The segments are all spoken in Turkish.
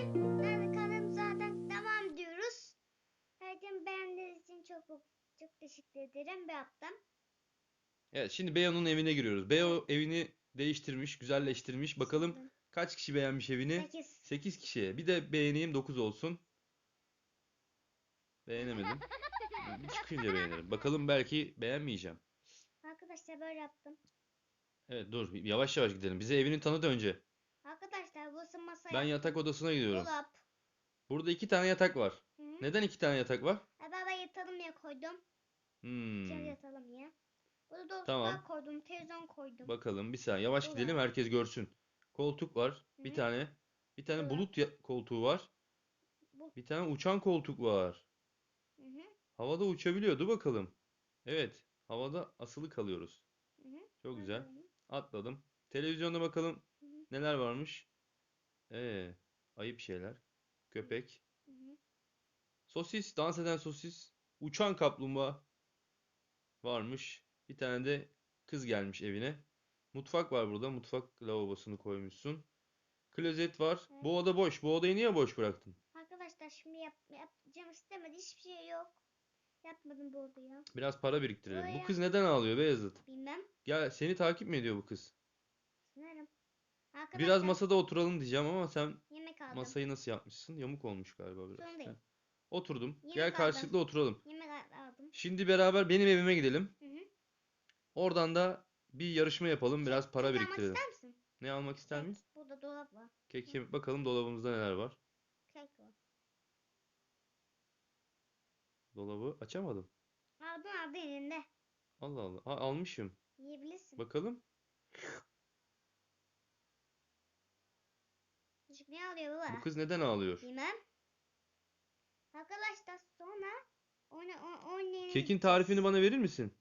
bugün yani kanalımıza zaten devam ediyoruz. Herkese beğendiğiniz için çok çok teşekkür ederim. Bir yaptım. Evet şimdi Beyo'nun evine giriyoruz. Beyo evini değiştirmiş, güzelleştirmiş. Bakalım kaç kişi beğenmiş evini? 8. 8 kişiye. Bir de beğeneyim 9 olsun. Beğenemedim. Bir çıkınca beğenirim. Bakalım belki beğenmeyeceğim. Arkadaşlar böyle yaptım. Evet dur yavaş yavaş gidelim. Bize evini tanıt önce. Ben yatak odasına gidiyorum. Dolap. Burada iki tane yatak var. Hı -hı. Neden iki tane yatak var? Ha, baba yatalım ya koydum. Hmm. İçeri yatalım ya. Burada dolaplar Tamam. koydum. Televizyon koydum. Bakalım bir saniye yavaş Dolap. gidelim herkes görsün. Koltuk var. Bir Hı. tane. Bir tane Dolap. bulut koltuğu var. Bu. Bir tane uçan koltuk var. Hı -hı. Havada uçabiliyordu bakalım. Evet, havada asılı kalıyoruz. Hı -hı. Çok güzel. Bakalım. Atladım. Televizyonda bakalım Hı hı. neler varmış. Ee, ayıp şeyler. Köpek. Hı hı. Sosis, dans eden sosis. Uçan kaplumbağa varmış. Bir tane de kız gelmiş evine. Mutfak var burada. Mutfak lavabosunu koymuşsun. Klozet var. Evet. Bu oda boş. Bu odayı niye boş bıraktın? Arkadaşlar şimdi yap, yapacağım istemedi. Hiçbir şey yok. Yapmadım bu ya. Biraz para biriktirelim. Bu Buraya- kız neden ağlıyor Beyazıt? Bilmem. Gel seni takip mi ediyor bu kız? Sanırım. Biraz Arkadaşlar masada oturalım diyeceğim ama sen yemek aldım. masayı nasıl yapmışsın? Yamuk olmuş galiba biraz. Heh. Oturdum. Yemek Gel aldım. karşılıklı oturalım. Yemek al- aldım. Şimdi beraber benim evime gidelim. Hı hı. Oradan da bir yarışma yapalım. Biraz para Kek almak biriktirelim. ister misin? Ne almak ister miyiz? Kek. Burada dolap var. Kek yemek bakalım dolabımızda neler var. Kek var. Dolabı açamadım. Aldın aldın elinde. Allah Allah. Ha, almışım. Yiyebilirsin. Bakalım. Çocuk ne alıyor baba? Bu kız neden ağlıyor? Bilmem. Arkadaşlar sonra oyna o- oynayalım. Kekin tarifini bana verir misin?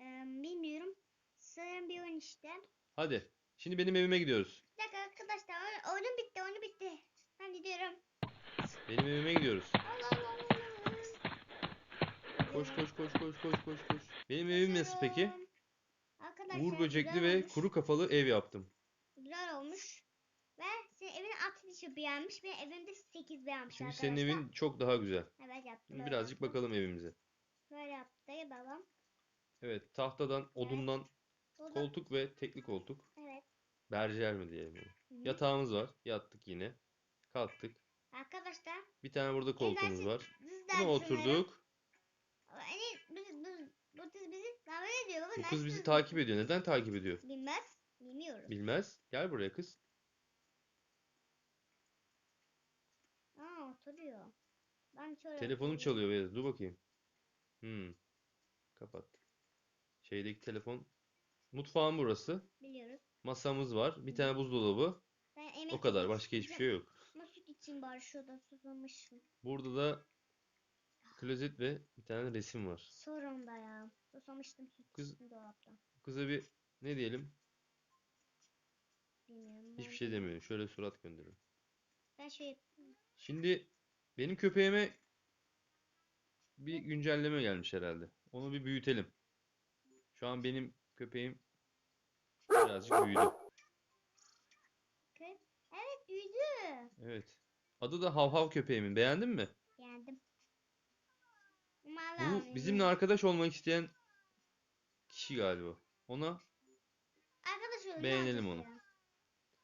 Eee, bilmiyorum. Sanırım bir oyun işte. Hadi. Şimdi benim evime gidiyoruz. Bir dakika arkadaşlar oyun, bitti oyunu bitti. Ben gidiyorum. Benim evime gidiyoruz. Allah Allah Allah Allah. Koş koş koş koş koş koş koş. Benim evim nasıl peki? Arkadaşlar Uğur böcekli ve olmuş. kuru kafalı ev yaptım. Güzel olmuş. Ve senin evin 60 beğenmiş. Benim evimde 8 beğenmiş Şimdi arkadaşlar. senin evin çok daha güzel. Evet yaptım. Birazcık bakalım evimize. Böyle yaptı babam. Evet, tahtadan, odundan Burada- koltuk ve tekli koltuk. Evet. Berjer mi diyelim hı. Yatağımız var. Yattık yine. Kalktık. Arkadaşlar. Bir tane burada koltuğumuz var. Buna oturduk. Yani biz, biz, bu kız bizi davet ediyor baba. Bu kız bizi takip ediyor. Neden takip ediyor? Bilmez. Bilmiyoruz. Bilmez. Gel buraya kız. Aa oturuyor. Ben şöyle Telefonum çalıyor Beyaz. Dur bakayım. Hmm. Kapat. Şeydeki telefon. Mutfağım burası. Biliyoruz. Masamız var. Bir tane buzdolabı. Ben emek O kadar. Başka hiçbir şey yok. Süt için bari şurada susamışım. Burada da klozet ve bir tane resim var. Sorun da ya. Susamıştım süt Kız- için dolapta. Kıza bir ne diyelim? Bilmiyorum. Hiçbir ben- şey demiyor. Şöyle surat gönderiyor. Ben şey Şimdi benim köpeğime bir güncelleme gelmiş herhalde. Onu bir büyütelim. Şu an benim köpeğim birazcık büyüdü. Evet büyüdü. Evet. Adı da Hav Hav köpeğimin. Beğendin mi? Beğendim. Bu bizimle arkadaş olmak isteyen kişi galiba. Ona Arkadaş olalım. beğenelim ne onu.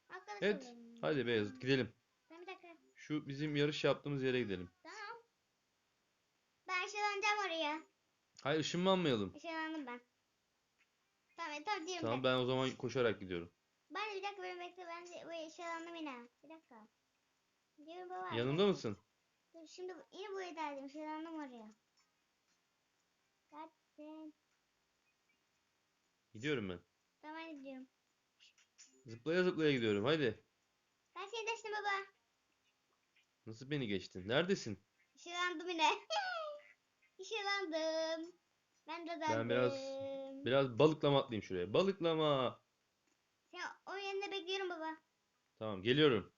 Arkadaş evet. olalım. Hadi Beyazıt gidelim. Şu bizim yarış yaptığımız yere gidelim. Tamam. Ben ışınlanacağım oraya. Hayır ışınlanmayalım. Işınlandım ben. Tamam tamam diyorum Tamam ben. o zaman koşarak gidiyorum. Ben bir dakika beni bekle ben de buraya ışınlandım yine. Bir dakika. Diyorum baba. Yanımda mısın? Dur şimdi yine buraya geldim. Işınlandım oraya. Kaçtın. Gidiyorum ben. Tamam gidiyorum. Zıplaya zıplaya gidiyorum. Haydi. Ben seni geçtim baba. Nasıl beni geçtin? Neredesin? Işınlandım yine. Işınlandım. Ben de Ben biraz biraz balıklama atlayayım şuraya. Balıklama. Sen o yerinde bekliyorum baba. Tamam geliyorum.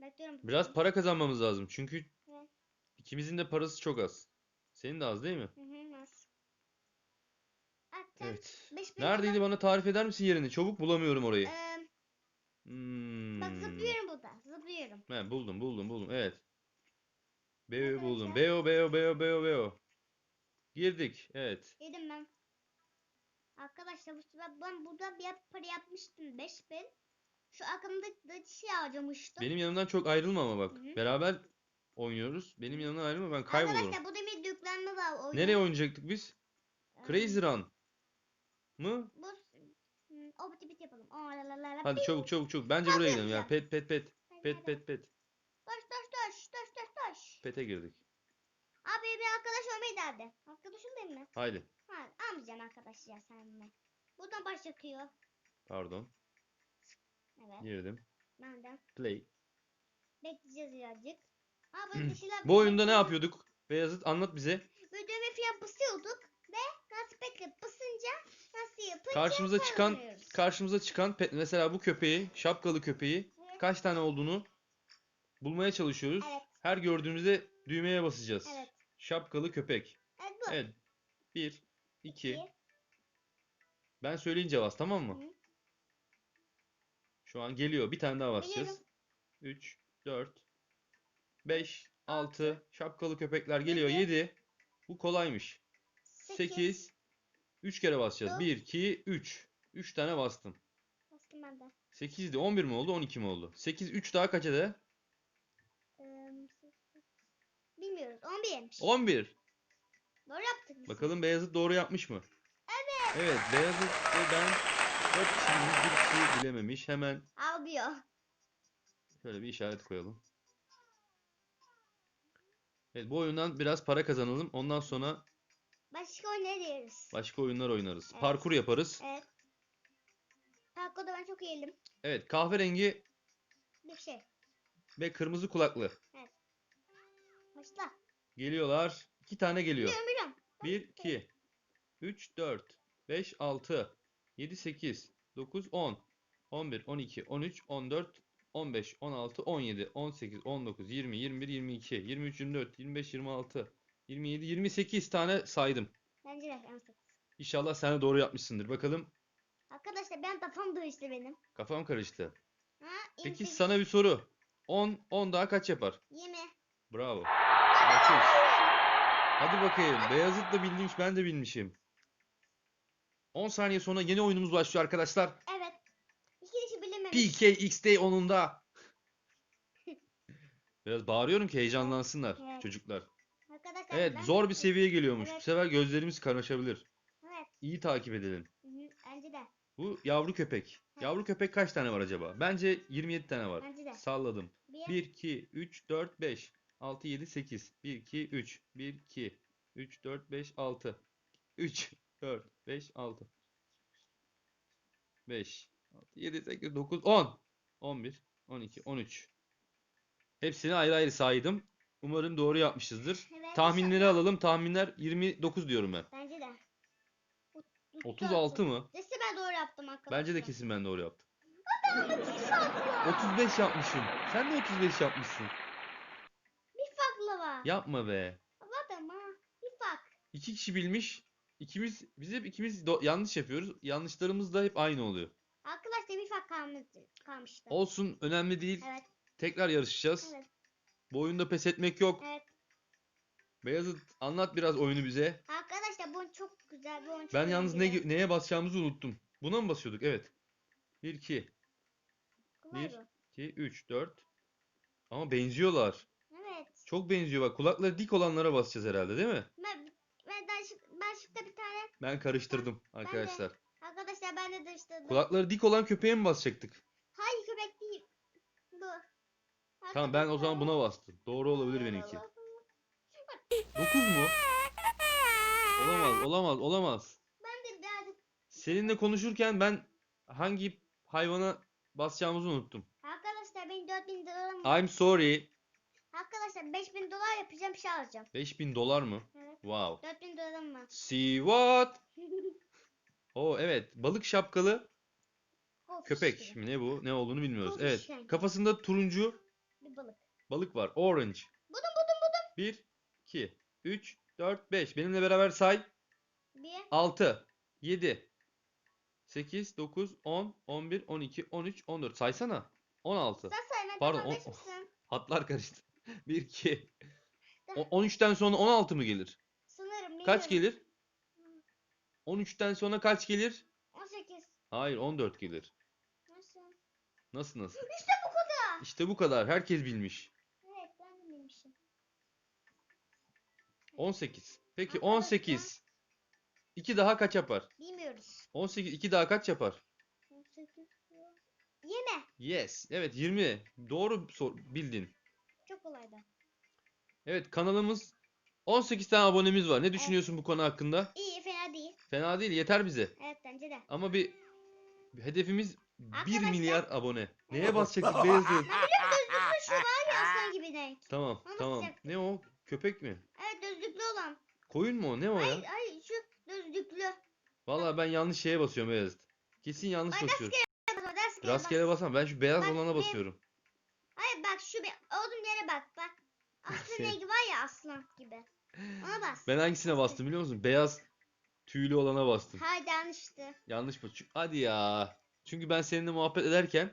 Bekliyorum. Biraz para kazanmamız lazım. Çünkü Evet. ikimizin de parası çok az. Senin de az değil mi? Hı hı? At sen Evet. beş bin Neredeydi bana tarif eder misin yerini? Çabuk bulamıyorum orayı. Eee, Hmm. Bak zıplıyorum burada. Zıplıyorum. He, buldum buldum buldum. Evet. Beo buldum. Beo beo beo beo beo. Girdik. Evet. Yedim ben. Arkadaşlar bu sefer ben burada bir para yapmıştım 5000. Şu aklımda şey harcamıştım. Benim yanımdan çok ayrılma ama bak. Hı hı. Beraber oynuyoruz. Benim yanımdan ayrılma ben kaybolurum. Arkadaşlar burada bir yüklenme var. O Nereye oynayacaktık biz? Ee, Crazy Run mı? Bu Hmm, o biti bit yapalım. Aa, la, la, la, la, Hadi çabuk çabuk çabuk. Bence buraya gidelim ya. Pet pet pet. Pet pet pet. Taş taş taş taş taş taş. Pet'e girdik. Abi bir arkadaş olmayı derdi. Arkadaşım değil mi? Haydi. Ha, almayacaksın arkadaş ya sen mi? Buradan baş yakıyor. Pardon. Evet. Girdim. Benden. Play. Bekleyeceğiz birazcık. Aa böyle dişiler. Bu oyunda ne yapıyorduk? Beyazıt anlat bize. Basıyorduk ve nasıl bekleyip basınca nasıl yapınca Karşımıza çıkan kazanıyoruz. karşımıza çıkan pet mesela bu köpeği, şapkalı köpeği Evet. kaç tane olduğunu bulmaya çalışıyoruz. Evet. Her gördüğümüzde düğmeye basacağız. Evet. Şapkalı köpek. Evet bu. Evet. 1 2 İki. Ben söyleyince bas tamam mı? Hı. Şu an geliyor. Bir tane daha basacağız. Biliyorum. 3 4 5 6 şapkalı köpekler geliyor. Yedi. 7 Bu kolaymış. 8 3 kere basacağız. Dokuz. 1 2 3 3 tane bastım. Bastım ben de. 8'di. 11 mi oldu? 12 mi oldu? 8 3 daha kaç eder? Bilmiyoruz. 11'miş. 11. Doğru yaptık biz. Bakalım Beyazıt doğru yapmış mı? Evet. Evet, Beyazıt ve ben 4 kişimiz bir kişi bilememiş. Hemen Almıyor. şöyle bir işaret koyalım. Evet, bu oyundan biraz para kazanalım. Ondan sonra Başka oyun ne diyoruz? başka oyunlar oynarız. Evet. Parkur yaparız. Evet. Tako'da ben çok iyiydim. Evet, kahverengi Bir şey. ve kırmızı kulaklı. Başla. Geliyorlar. 2 tane geliyor. Biliyorum biliyorum. 1, 2, 3, 4, 5, 6, 7, 8, 9, 10, 11, 12, 13, 14, 15, 16, 17, 18, 19, 20, 21, 22, 23, 24, 25, 26, 27, 28 tane saydım. Bence de en sık. İnşallah sen de doğru yapmışsındır. Bakalım Arkadaşlar ben kafam değişti benim. kafam karıştı. Ha, Peki 28, sana bir soru. 10, 10 daha kaç yapar? 20. Bravo. Alkış. Hadi bakayım. Beyazıt da bilmiş, ben de bilmişim. 10 saniye sonra yeni oyunumuz başlıyor arkadaşlar. Evet. İki kişi bilememiş. PKXD 10'unda. Biraz bağırıyorum ki heyecanlansınlar Evet. çocuklar. Evet, ben- zor bir seviye geliyormuş. Bu Evet. sefer gözlerimiz karaşabilir. Evet. İyi takip edelim. Hı hı, Bence de. Bu yavru köpek. Yavru köpek kaç tane var acaba? Bence 27 tane var. Bence de. Salladım. Bir. 1, 2, 3, 4, 5, 6, 7, 8. 1, 2, 3. 1, 2, 3, 4, 5, 6. 3, 4, 5, 6. 5, 6, 7, 8, 9, 10. 11, 12, 13. Hepsini ayrı ayrı saydım. Umarım doğru yapmışızdır. Evet, Tahminleri inşallah. alalım. Tahminler 29 diyorum ben. Bence de. Ot- 36 mı? Neyse ben doğru yaptım arkadaşlar. Bence de kesin ben doğru yaptım. Ben 36 35 yapmışım. Sen de 35 yapmışsın. Bir farklı var. Yapma be. Var ama bir fark. İki kişi bilmiş. İkimiz biz hep ikimiz do- yanlış yapıyoruz. Yanlışlarımız da hep aynı oluyor. Arkadaşlar bir fark kalmıştı. kalmıştı. Olsun önemli değil. Evet. Tekrar yarışacağız. Evet. Bu oyunda pes etmek yok. Evet. Beyazıt anlat biraz oyunu bize. Arkadaşlar bu çok güzel. Bu oyun çok Ben yalnız ne, neye basacağımızı unuttum. Buna mı basıyorduk? Evet. 1 2 Kolay bir. bu. 2 3 4. Ama benziyorlar. Evet. Çok benziyor bak. Kulakları dik olanlara basacağız herhalde değil mi? Ben, ben, şık- ben şıkta bir tane. Ben karıştırdım arkadaşlar. Arkadaşlar ben de dıştırdım. Kulakları dik olan köpeğe mi basacaktık? Hayır köpek değil. Bu. Tamam ben o zaman buna bastım. Doğru olabilir benimki. 9 mu? Olamaz, olamaz, olamaz. Ben de birazcık. Seninle konuşurken ben hangi hayvana basacağımızı unuttum. Arkadaşlar benim 4000 dolarım var. I'm sorry. Arkadaşlar 5000 dolar yapacağım bir şey alacağım. 5000 dolar mı? Evet. Wow. 4000 dolarım var. See what? Oo evet, balık şapkalı Goldfish köpek. gibi. Şimdi ne bu? Ne olduğunu bilmiyoruz. Goldfish Evet. Kafasında turuncu Bir balık. balık var. Orange. Buldum buldum buldum. 1 2 3 4 5. Benimle beraber say. 1, 6 7 8, 9, 10, 11, 12, 13, 14. Saysana. 16. Sen sayma Pardon, on-? Hatlar karıştı. 1, 2. 13'ten sonra 16 mı gelir? Sanırım Kaç gelir? 13'ten sonra kaç gelir? 18. Hayır 14 gelir. Nasıl? Nasıl nasıl? İşte. İşte bu kadar. Herkes bilmiş. Evet ben de bilmişim. 18. Peki Arkadaşlar- 18. 2 daha kaç yapar? Bilmiyoruz. 18 2 daha kaç yapar? 18. Yeme. Yes. Evet 20. Doğru sor bildin. Çok kolaydı. Evet kanalımız 18 tane abonemiz var. Ne düşünüyorsun bu konu hakkında? İyi fena değil. Fena değil yeter bize. Evet bence de. Ama bir bir hedefimiz 1 Arkadaşlar- milyar abone. Neye basacaktık Beyazıt? Gözlüklü şu var ya aslan gibi renk. Tamam Ona tamam. basacaktık. Ne o? Köpek mi? Evet gözlüklü olan. Koyun mu o? Ne o Hayır ya? hayır şu gözlüklü. Vallahi ben yanlış şeye basıyorum Beyazıt. Kesin yanlış Ay, basıyorum. Bak, Rastgele, Rastgele bak. basam. Ben şu beyaz Bak, olana bir- basıyorum. Hayır bak şu bir olduğum yere bak bak. Aslan Şey- rengi var ya aslan gibi. Ona bas. Ben hangisine bastım biliyor musun? Beyaz tüylü olana bastım. Hayır yanlıştı. Yanlış mı? Çü- Hadi ya. Çünkü ben seninle muhabbet ederken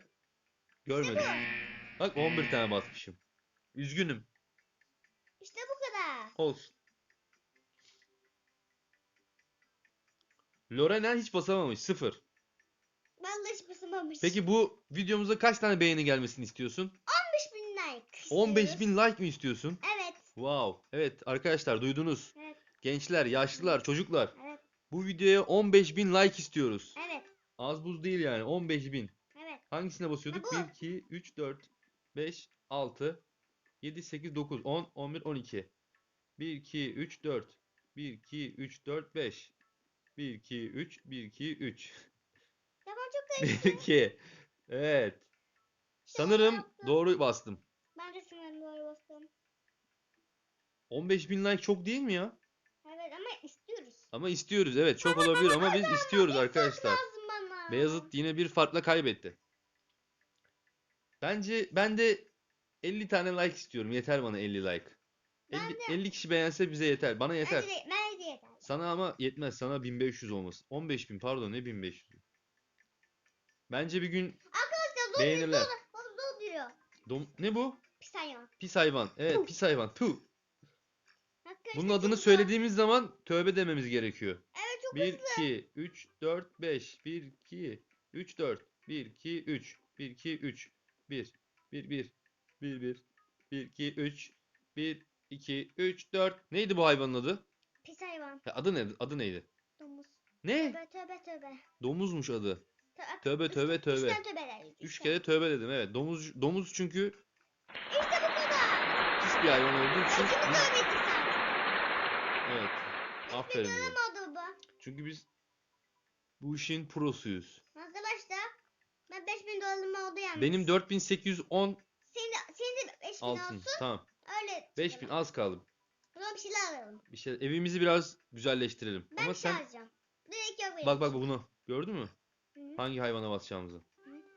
görmedim. Bak 11 tane basmışım. Üzgünüm. İşte bu kadar. Olsun. Lorena hiç basamamış. Sıfır. Vallahi hiç basamamış. Peki bu videomuza kaç tane beğeni gelmesini istiyorsun? 15 bin like. 15 istiyoruz. bin like mi istiyorsun? Evet. Wow. Evet arkadaşlar duydunuz. Evet. Gençler, yaşlılar, çocuklar. Evet. Bu videoya 15 bin like istiyoruz. Evet. Az buz değil yani 15 bin. Evet. Hangisine basıyorduk? Ha, bu. 1, 2, 3, 4, 5, 6, 7, 8, 9, 10, 11, 12. 1, 2, 3, 4. 1, 2, 3, 4, 5. 1, 2, 3, 1, 2, 3. Tamam çok 1, karıştı. 2. Evet. Sanırım doğru bastım. Ben de sanırım doğru bastım. 15 bin like çok değil mi ya? Evet ama istiyoruz. Ama istiyoruz. Evet çok olabilir ama biz istiyoruz arkadaşlar. Beyazıt yine bir farkla kaybetti. Bence ben de 50 tane like istiyorum. Yeter bana 50 like. Ben 50, de. 50 kişi beğense bize yeter. Bana yeter. Bence de, bence de yeter. Sana ama yetmez. Sana 1500 olması. 15000 pardon ne 1500. Bence bir gün Arkadaşlar beğenirler. diyor. Dom- ne bu? Pis hayvan. Pis hayvan. Evet Puh. pis hayvan. Puh. Bunun adını söylediğimiz zaman tövbe dememiz gerekiyor. Evet çok 1 2 3 4 5 1 2 3 4 1 2 3 1 2 3 1 1 1 1 1 1 2 3 1 2 3 4 Neydi bu hayvanın adı? pis hayvan. Ha, adı ne? Adı neydi? Domuz. Ne? Tövbe tövbe tövbe. Domuzmuş adı. Tövbe Tövbe Üç- tövbe Üç tövbe. tane tövbeler. Üç, kere tövbe dedim evet. Domuz domuz çünkü İşte bu kadar. pis bir hayvan olduğu için biz- tövbe ettik zaten. evet. Aferin bize. Çünkü biz bu işin prosuyuz. Arkadaşlar ben 5000 dolarım oldu yalnız. Benim 4810 Senin de, senin de 5000 altın. olsun. Tamam. Öyle. 5000 çıkalım. az kaldı. O zaman bir şeyler alalım. Bir şey evimizi biraz güzelleştirelim. Ben Ama bir şey sen alacağım. Direkt yok benim bak bak bunu. Gördün mü? Hı. Hangi hayvana basacağımızı?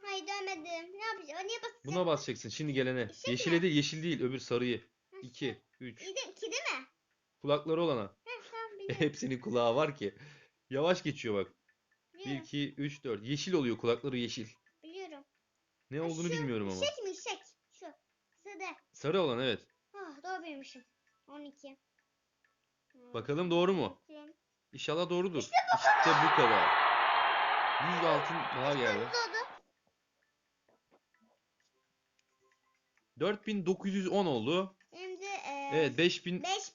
Hayır dönmedim. Ne yapacağım? Niye basacağım? Buna basacaksın. Şimdi gelene. Yeşil Yeşile mi? değil, yeşil değil. Öbür sarıyı. Nasıl? 2, 3. İyi de iki değil mi? Kulakları olana. Heh, tamam biliyorum. Hepsinin kulağı var ki. Yavaş geçiyor bak. 1, biliyorum. 2, 3, 4. Yeşil oluyor. Kulakları yeşil. biliyorum. Ne olduğunu şu bilmiyorum ama. İşek mi işek? Şu. Sıdı. Sarı olan evet. Oh, doğru bilmişim. 12. Hmm, Bakalım doğru mu? bakayım. İnşallah doğrudur. İşte bu kadar. 100 altın daha geldi. Kırmızı oldu. 4910 oldu. Şimdi e, Evet 5000 5382.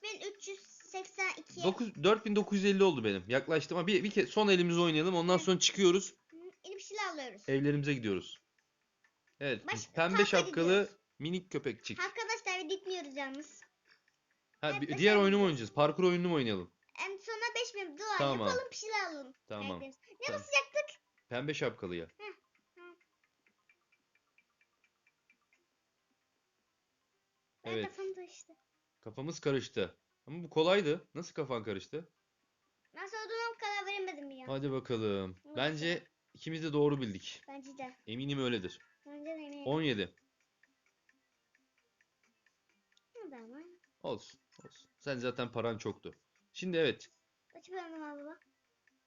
9 4950 oldu benim. Yaklaştım ama bir, bir kez son elimizi oynayalım. Ondan sonra çıkıyoruz. Şeyler alıyoruz. Evlerimize gidiyoruz. Evet, Baş- pembe şapkalı gidiyoruz. minik köpekçik. Arkadaşlar gitmiyoruz yalnız. Ha, Evet, bir- diğer oyunu mu oynayacağız? Parkur oyununu mu oynayalım? En sona 5000 dolar Tamam. yapalım bir şeyler alalım. Tamam. Ne Tamam. basacaktık? Pembe şapkalıya. Ben Evet. kafam karıştı. Kafamız karıştı. Ama bu kolaydı. Nasıl kafan karıştı? Nasıl olduğuna karar veremedim ya. Hadi bakalım. Evet. Bence ikimiz de doğru bildik. Bence de. Eminim öyledir. Bence de eminim. 17. Ne da ama. Olsun. Olsun. Sen zaten paran çoktu. Şimdi evet. Kaç param var baba?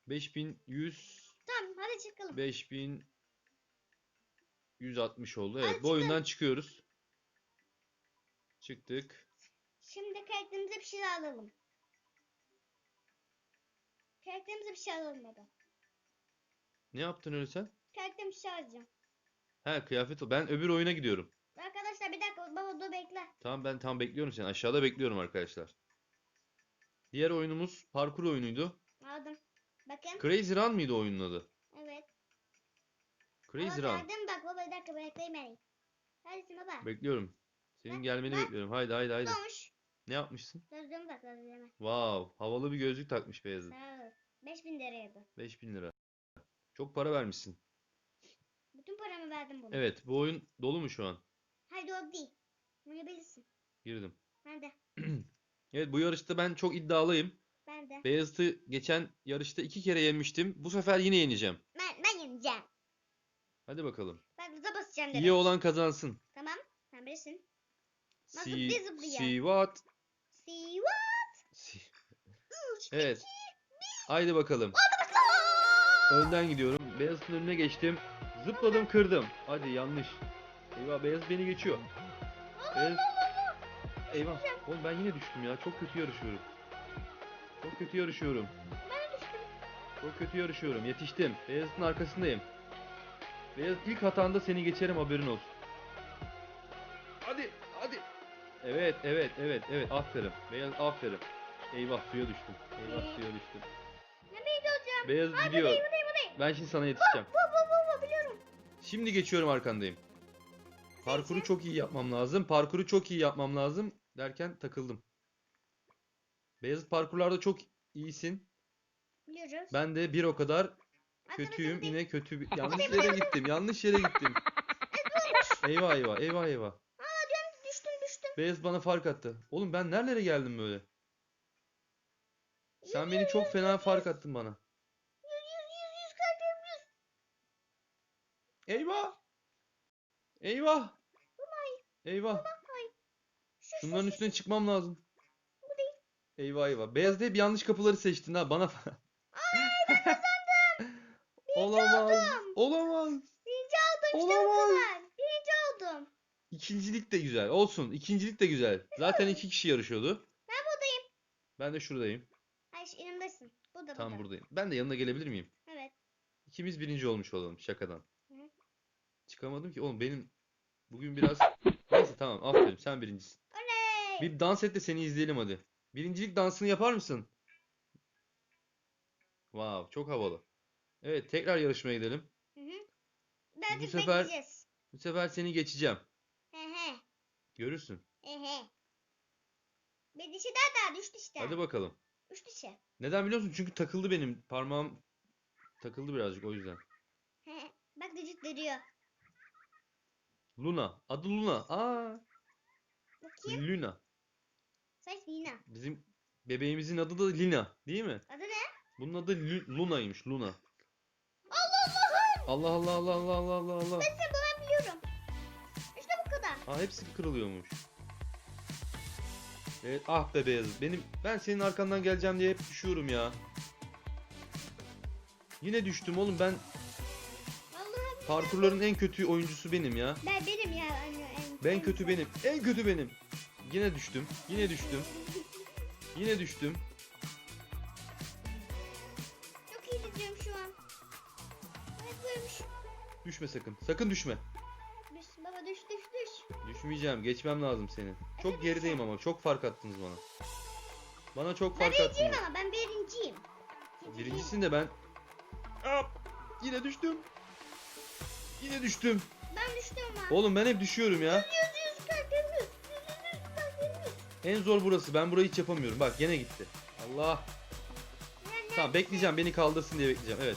5100 Tamam hadi çıkalım. 5160 oldu. Hadi Evet bu oyundan çıkıyoruz. Çıktık. Şimdi karakterimize bir şey alalım. Karakterimize bir şey alalım baba. Ne yaptın öyle sen? Karakterimi bir şey alacağım. He kıyafet o. Ben öbür oyuna gidiyorum. Arkadaşlar bir dakika baba dur bekle. Tamam ben tam bekliyorum seni. Aşağıda bekliyorum arkadaşlar. Diğer oyunumuz parkur oyunuydu. Aldım. Bakın. Crazy Run mıydı oyunun adı? Evet. Crazy Baba Run. geldim bak baba bir dakika bekleyin beni. Neredesin baba? Bekliyorum. Senin gelmeni bak. bekliyorum. Haydi haydi haydi. Doğmuş. Ne yapmışsın? Gözlüğümü bak gözlüğüme. Wow, havalı bir gözlük takmış Beyazıt. Sağ ol. 5000 liraya bu. 5000 lira. Çok para vermişsin. Bütün paramı verdim buna. Evet, bu oyun dolu mu şu an? Haydi o değil. Bunu bilirsin. Girdim. Ben de. Evet, bu yarışta ben çok iddialıyım. Ben de. Beyazıt'ı geçen yarışta iki kere yenmiştim. Bu sefer yine yeneceğim. Ben, ben yeneceğim. Hadi bakalım. Ben hıza basacağım İyi dedim. olan kazansın. Tamam. Sen bilirsin. Nasıl See, bir zıplıyor? see what? See what? See- Üç, Evet. Haydi bakalım. Önden gidiyorum. Beyazıt'ın önüne geçtim. Zıpladım kırdım. Hadi yanlış. Eyvah Beyaz beni geçiyor. Beyaz... Eyvah. Oğlum ben yine düştüm ya. Çok kötü yarışıyorum. Çok kötü yarışıyorum. Çok kötü yarışıyorum. Yetiştim. Beyazıt'ın arkasındayım. Beyaz ilk hatanda seni geçerim haberin olsun. Hadi hadi. Evet evet evet evet aferin. Beyaz aferin. Eyvah suya düştüm. Eyvah suya düştüm. Nereye olacağım? Beyaz Ay gidiyor. buradayım buradayım buradayım. Ben şimdi sana yetişeceğim. Bu bu bu bu biliyorum. Şimdi geçiyorum arkandayım. Parkuru çok iyi yapmam lazım. Parkuru çok iyi yapmam lazım derken takıldım. Beyazıt parkurlarda çok iyisin. Biliyoruz. Ben de bir o kadar kötüyüm. Yine kötü bir... Yanlış yere gittim. Yanlış yere gittim. Eyvah eyvah. Eyvah eyvah. Aa düştüm düştüm. Beyaz bana fark attı. Oğlum ben nerelere geldim böyle? Sen beni çok fena fark attın bana. Eyvah. Eyvah. Eyvah. Şu şu Şunların şu. üstüne çıkmam lazım. Eyvah eyvah. Beyaz hep yanlış kapıları seçtin ha bana. Olamaz. Olamaz. Birinci oldum işte Olamaz. Birinci oldum. İkincilik de güzel. Olsun. İkincilik de güzel. Zaten iki kişi yarışıyordu. Ben buradayım. Ben de şuradayım. Hayır yanımdasın. Burada Tam burada. buradayım. Ben de yanına gelebilir miyim? Evet. İkimiz birinci olmuş olalım şakadan. Hı. Çıkamadım ki. Oğlum benim bugün biraz... Neyse tamam aferin sen birincisin. Oley. Bir dans et de seni izleyelim hadi. Birincilik dansını yapar mısın? Wow çok havalı. Evet tekrar yarışmaya gidelim. Hı hı. Birazcık sefer- bekleyeceğiz. Bu sefer seni geçeceğim. He he. Görürsün. He he. Bir dişi daha daha düştü işte. Hadi bakalım. Üç dişi. Neden biliyor musun? Çünkü takıldı benim. Parmağım takıldı birazcık o yüzden. Bak vücut duruyor. Luna. Adı Luna. Aa, Bakayım. Luna. Saç Lina. Bizim bebeğimizin adı da Lina, değil mi? Adı ne? Bunun adı Lu- Luna'ymış, Luna. Allah Allah'ım. Allah Allah Allah Allah Allah Allah. Ben de ben biliyorum. İşte bu kadar. Aa hepsi kırılıyormuş. Evet, ah be Beyazıt. Benim ben senin arkandan geleceğim diye hep düşüyorum ya. Yine düştüm oğlum ben Allah'ım. parkurların en kötü oyuncusu benim ya. Ben benim ya. Anne, en, Ben en kötü benim. En kötü benim. Yine düştüm. Yine düştüm. Yine düştüm. Çok iyi gidiyorum şu an. Evet buymuş. Düşme sakın. Sakın düşme. Düş. Düşmeyeceğim. Geçmem lazım seni. Çok gerideyim ama. Çok fark attınız bana. Bana çok Ben fark birinciyim attınız. ama ben birinciyim. Birincisin de ben. Hop! Yine düştüm. Yine düştüm. Ben düştüm ama. Oğlum ben hep düşüyorum ya. En zor burası. Ben burayı hiç yapamıyorum. Bak gene gitti. Allah. Tamam bekleyeceğim. Beni kaldırsın diye bekleyeceğim. Evet.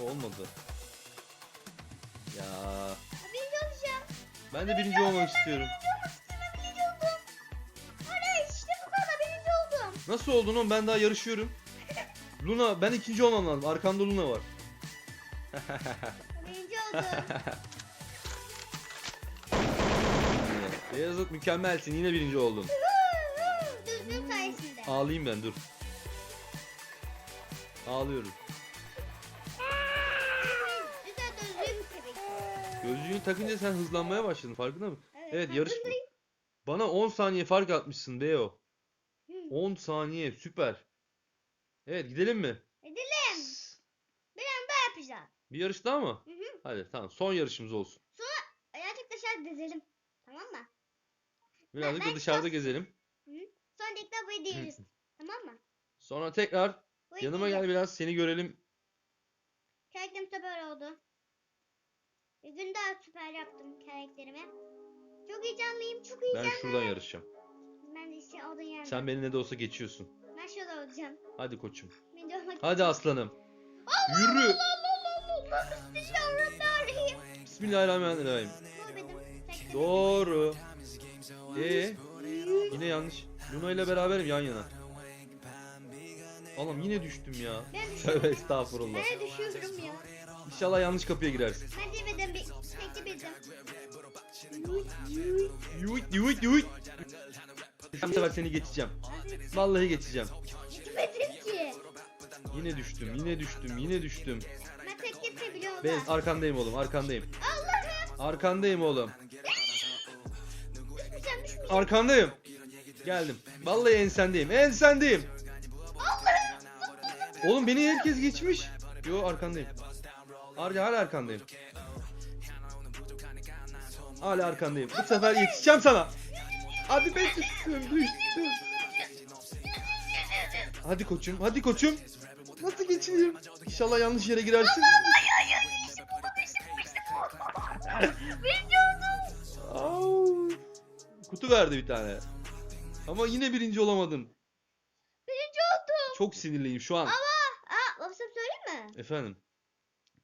O olmadı. Ya. Ben de birinci olmak istiyorum. İşte bu kadar birinci oldum. Nasıl oldun oğlum? Ben daha yarışıyorum. Luna, ben ikinci olmam lazım. Arkamda Luna var. Birinci oldum. Beyazıt mükemmelsin. Yine birinci oldun. Düzgün sayesinde. Ağlayayım ben dur. Ağlıyorum. Gözlüğünü takınca sen hızlanmaya başladın farkında mısın? Evet yarış farkındayım. Bana 10 saniye fark atmışsın Beo. Hı. 10 saniye süper. Evet gidelim mi? Edelim. Bir anda yapacağız. Bir yarış daha mı? Hı hı. Hadi tamam son yarışımız olsun. Birazcık dışarı gezelim. Tamam mı? Birazcık da dışarıda çok- gezelim. Sonra tekrar buraya değeriz. tamam mı? Sonra tekrar Buraya yanıma gel biraz seni görelim. Karakterim süper oldu. Bir gün daha süper yaptım karakterimi. Çok heyecanlıyım. Çok Ben heyecanlıyım. şuradan yarışacağım. Ben de işte olduğun yerde. Sen beni ne de olsa geçiyorsun. Ben şurada olacağım. Hadi koçum. Ben de olmak Hadi aslanım. Yürü. Bismillahirrahmanirrahim. Bismillahirrahmanirrahim. Bu benim tek Doğru. Ee, yine yanlış. Luna ile beraberim yan yana. Oğlum yine düştüm ya. Ben Tövbe düşüyorum. estağfurullah. Ben düşüyorum ya. İnşallah yanlış kapıya girersin. Demedim bir. Yuyut yuyut yuyut. Bu sefer seni geçeceğim. Vallahi geçeceğim. Gitmedim ki. Yine düştüm, yine düştüm, yine düştüm. Ben tek gitme biliyorum. Ben arkandayım oğlum, arkandayım. Arkandayım oğlum. Arkandayım. Geldim. Vallahi ensendeyim, ensendeyim. Oğlum beni herkes geçmiş. Yo arkandayım. Hala hala arkandayım. Hala arkandayım. Bu sefer yetişeceğim sana. Hadi be düştüm, düştüm. Hadi koçum, hadi koçum. Nasıl geçeyim? İnşallah yanlış yere girersin. Kutu verdi bir tane. Ama yine birinci olamadım. Birinci oldum. Çok sinirliyim şu an. Aa, WhatsApp söyleyeyim mi? Efendim.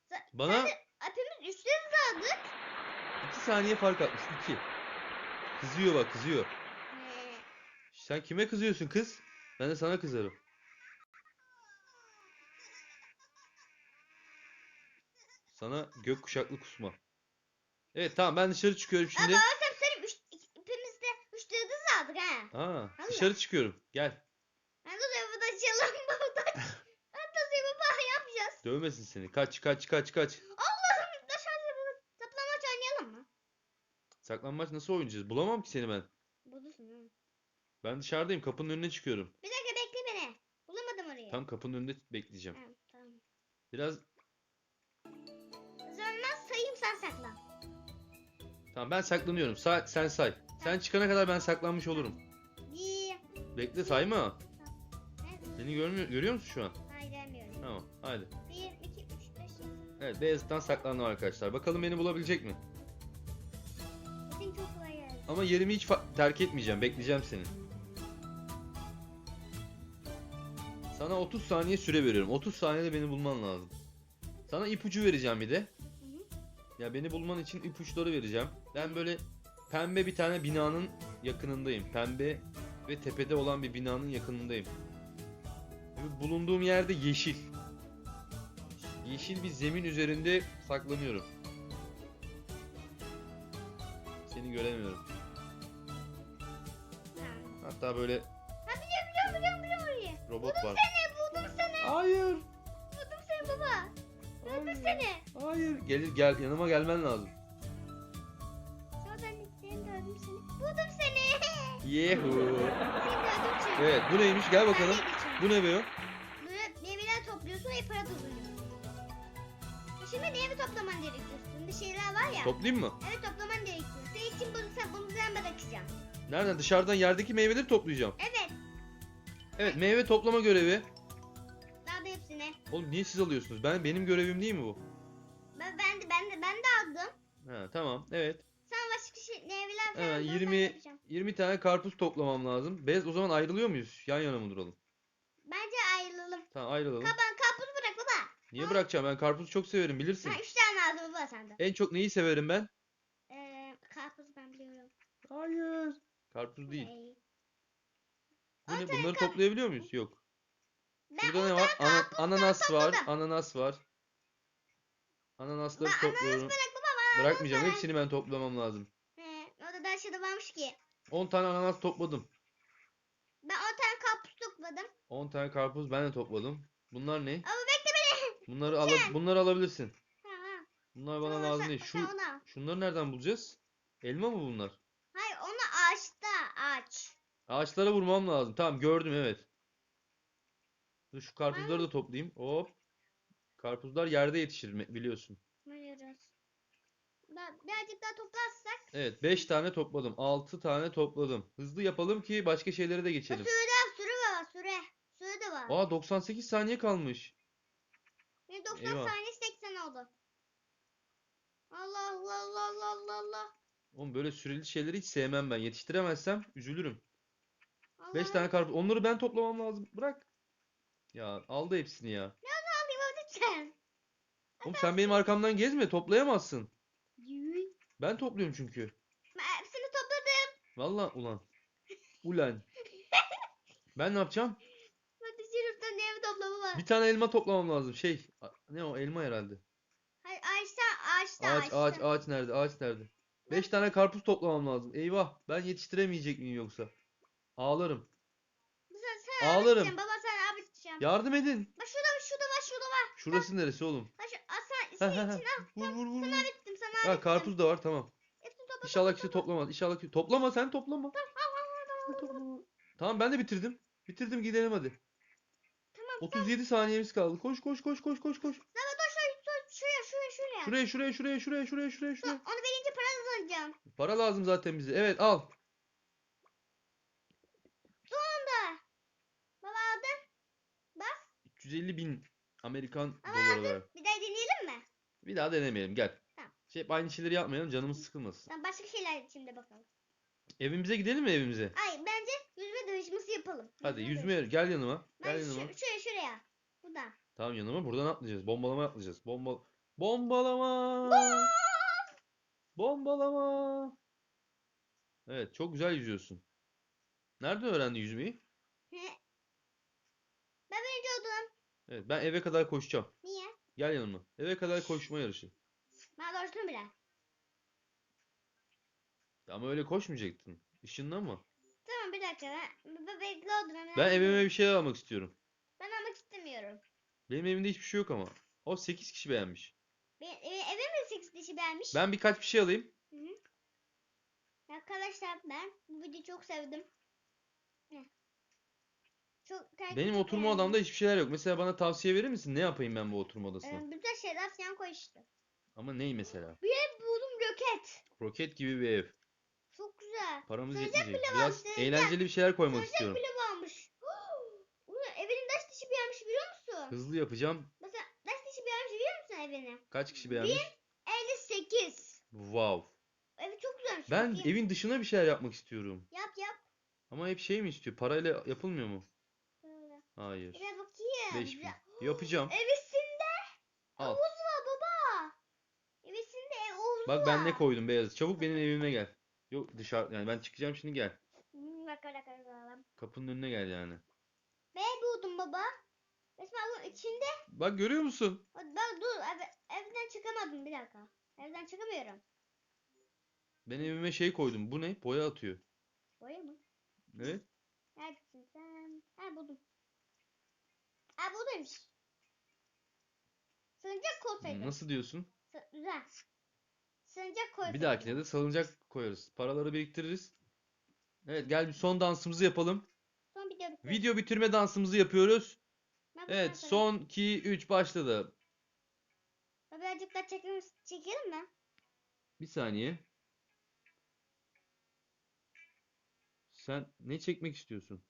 Sen- Bana Hepimiz üçleri kaldık. iki saniye fark atmış. iki. Kızıyor bak kızıyor. Sen kime kızıyorsun kız? Ben de sana kızarım. Sana gökkuşaklı kusma. Evet tamam ben dışarı çıkıyorum şimdi. Ama WhatsApp söyleyeyim. Üç, de üç yıldız aldık ha. Aa, Vallahi. dışarı çıkıyorum. Gel. Ben de bu da çalalım burada. Hatta diyorum bu yapacağız. Dövmesin seni. Kaç kaç kaç kaç. Allah'ım dışarıda bu zıplamaç oynayalım mı? Saklanmaç nasıl oynayacağız? Bulamam ki seni ben. Bulursun ha. Ben dışarıdayım. Kapının önüne çıkıyorum. Bir dakika bekle beni. Bulamadım orayı. Tam kapının önünde bekleyeceğim. Tamam tamam. Biraz Zorlanmaz sayayım sen saklan. tamam ben saklanıyorum. Sa- sen say. Sen çıkana kadar ben saklanmış olurum. Bir. Bekle sayma. Evet. Beni görmüyor görüyor musun şu an? Hayır gelmiyorum. Tamam. Hadi. Bir, iki, üç, beş. Evet, Beyazıt'tan saklandım arkadaşlar. Bakalım beni bulabilecek mi? Ama yerimi hiç terk etmeyeceğim. Bekleyeceğim seni. Sana 30 saniye süre veriyorum. 30 saniyede beni bulman lazım. Sana ipucu vereceğim bir de. Ya beni bulman için ipuçları vereceğim. Ben böyle pembe bir tane binanın yakınındayım. Pembe ve tepede olan bir binanın yakınındayım. Bulunduğum yerde yeşil. Yeşil bir zemin üzerinde saklanıyorum. Seni göremiyorum. Hatta böyle Ha biliyorum biliyorum biliyorum biliyorum orayı. robot var. Seni buldum seni. Hayır. Buldum seni baba. Buldum Hayır. seni. Hayır. Gel gel yanıma gelmen lazım. Sonra ben seni gördüm seni. Buldum seni. Yehu. Seni gördüm çünkü. Evet bu neymiş? Gel bakalım. Bu ne be o? Böyle meyveler topluyorsun ve para topluyorsun. Şimdi meyve toplaman gerekiyor. Bunda şeyler var ya. Toplayayım mı? evet toplaman gerekiyor. Senin için bunu, sen, bunu ben bırakacağım. Nereden? Dışarıdan yerdeki meyveleri toplayacağım. Evet. Evet meyve toplama görevi. Daha da hepsini. Oğlum niye siz alıyorsunuz? Ben benim görevim değil mi bu? Ben, ben de ben de ben de aldım. Ha tamam. Evet. Sen başka şey meyveler falan Hemen bul, ben 20 yapacağım. 20 tane karpuz toplamam lazım. Bez o zaman ayrılıyor muyuz? Yan yana mı duralım? Bence ayrılalım. Tamam ayrılalım. Kaban karpuz bırak baba. Niye bırakacağım? Ben karpuzu çok severim bilirsin. Ha, üç tane aldım baba sende. En çok neyi severim ben? Ee, karpuz ben biliyorum. Hayır. Karpuz değil. Bu ne? Bunları toplayabiliyor muyuz? Yok. Ben Burada ne var? Ana- ananas var. Ananas var. Ananasları topluyorum. Bırak baba. Bırakmayacağım. Hepsini ben toplamam lazım. He, orada da aşağıda varmış ki. 10 tane ananas topladım. Ben 10 tane karpuz topladım. 10 tane karpuz ben de topladım. Bunlar ne? Ama bekle beni. Bunları ala bunları alabilirsin. Tamam. Bunlar bana lazım sen- değil. sen Şu onu al. şunları nereden bulacağız? Elma mı bunlar? Hayır onu ağaçta ağaç. Ağaçlara vurmam lazım. Tamam gördüm evet. Dur şu karpuzları da toplayayım. Hop. Karpuzlar yerde yetişir biliyorsun. Biliyoruz. Ben birazcık daha toplarsak. Evet 5 tane topladım. 6 tane topladım. Hızlı yapalım ki başka şeylere de geçelim. süre de süre var süre. Süre de var. Aa 98 saniye kalmış. Benim 90 Eyvah. saniye 80 oldu. Allah Allah Allah Allah Allah. Oğlum böyle süreli şeyleri hiç sevmem ben. Yetiştiremezsem üzülürüm. 5 Allah. tane karpuz. Onları ben toplamam lazım. Bırak. Ya aldı hepsini ya. lütfen. Oğlum sen benim arkamdan gezme. Toplayamazsın. Ben topluyorum çünkü. Ben hepsini topladım. Vallahi ulan. Ulan. Ben ne yapacağım? Hadi sınıfta ne toplamı var. Bir tane elma toplamam lazım. Şey, ne o? Elma herhalde. Hayır ağaçta ağaçta Ağaç, ağaçta. ağaç, ağaç nerede? Ağaç nerede? 5 tane karpuz toplamam lazım. Eyvah, ben yetiştiremeyecek miyim yoksa? Ağlarım. Sen, sen Ağlarım. abi Baba sen abi. Yardım edin. Bak şurada var şurada var şurada var. Şurası neresi oğlum? Bak şu aslan Ha, senin ha, ha. için al. Vur vur vur. Sana bittim sana Ha bittim. karpuz da var tamam. Hepsini topla İnşallah topla, kimse topla. toplamaz. İnşallah kimse. Toplama sen toplama. Toplama. Tamam ben de bitirdim. Bitirdim gidelim hadi. Tamam. 37 saniyemiz kaldı. Koş koş koş koş koş koş. Tamam dur şuraya dur şuraya şuraya şuraya. Şuraya şuraya şuraya şuraya şuraya şuraya şuraya. onu verince para kazanacağım. Para lazım zaten bize. Evet al. Sonunda. Baba aldın. Bas. 350 bin Amerikan Ama doları. Bir daha deneyelim mi? Bir daha denemeyelim gel. Tamam. Şey hep aynı şeyleri yapmayalım canımız sıkılmasın. Tamam başka şeyler şimdi bakalım. Evimize gidelim mi evimize? Ay bence yüzme dövüşmesi yapalım. Hadi Yüzme yüzme gel yanıma. Ben Gel yanıma. şuraya şuraya. Buradan. Tamam yanıma buradan atlayacağız. Bombalama atlayacağız. Bomba bombalama. Bombalama. Evet çok güzel yüzüyorsun. Nereden öğrendin yüzmeyi? He. Ben birinci oldum. Evet ben eve kadar koşacağım. Niye? Gel yanıma. Eve kadar koşma yarışı. Ben doğrusunu bile. Ama öyle koşmayacaktın. Işınlanma. Tamam bir dakika. Ben, bekle hemen Ben evime bir şeyler almak istiyorum. Ben almak istemiyorum. Benim evimde hiçbir şey yok ama. O 8 kişi beğenmiş. Ben, e, eve mi 8 kişi beğenmiş? Ben birkaç bir şey alayım. Hı hı. Arkadaşlar ben bu videoyu çok sevdim. Çok herkes Benim oturma odamda hiçbir şeyler yok. Mesela bana tavsiye verir misin? Ne yapayım ben bu oturma odasına? Ee, bütün şeyler falan koy işte. Ama ney mesela? Bir ev buldum roket. Roket gibi bir ev. Çok güzel. Paramız Sığınacak yetmeyecek. bile Biraz var, sığınacak. eğlenceli bir şeyler koymak Sığınacak istiyorum. bile varmış. Ulan evinin daş dışı beğenmiş biliyor musun? Hızlı yapacağım. Mesela daş dışı beğenmiş biliyor musun evini? Kaç kişi beğenmiş? 58. Wow. Evi çok güzelmiş. Ben bakayım. evin dışına bir şeyler yapmak istiyorum. Yap yap. Ama hep şey mi istiyor? Parayla yapılmıyor mu? Hayır. Bir bakayım. 5000. Güzel. Yapacağım. Evisinde Al. havuz var baba. Evisinde ev havuzu Bak ben ne var. koydum beyaz. Çabuk benim evime gel. Yok dışarı yani ben çıkacağım şimdi gel. Hmm, Bak bak bak bak. Kapının önüne gel yani. Ne buldum baba? Resmen bunun içinde. Bak görüyor musun? Ben dur ev- evden çıkamadım bir dakika. Evden çıkamıyorum. Ben evime şey koydum. Bu ne? Boya atıyor. Boya mı? Evet. Neredesin sen? Ha buldum. Ha buradaymış. Sığıncak koysaydım. Nasıl diyorsun? Güzel. Sığıncak koysaydım. Bir dahakine de salıncak koyarız. Paraları biriktiririz. Evet gel bir son dansımızı yapalım. Son video bitti. Video bitirme dansımızı yapıyoruz. Ben bunu Evet yapayım. son 2 3 başladı. Ben Birazcık daha çekelim, çekelim mi? Bir saniye. Sen ne çekmek istiyorsun?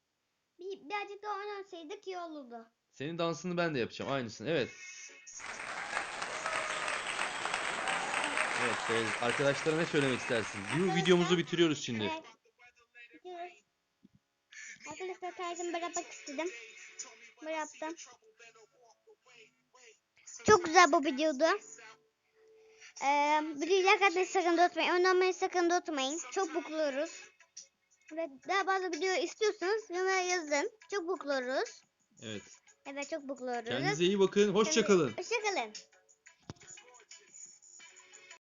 Bir, birazcık daha oynasaydık iyi olurdu. Senin dansını ben de yapacağım. Aynısını. Evet. Evet, Beyaz. Arkadaşlara ne söylemek istersin? Bu videomuzu bitiriyoruz şimdi. Evet. Arkadaşlar kaydımı bırakmak istedim. Yaptım. Çok güzel bu videodu. Ee, videoyu like atmayı sakın unutmayın. Önermeyi sakın unutmayın. Çok mutlu oluruz. Ve daha fazla video istiyorsanız yorumlara yazın. Çok mutlu oluruz. Evet. Evet çok mutlu oluruz. Kendinize iyi bakın. Hoşça kalın. Hoşçakalın.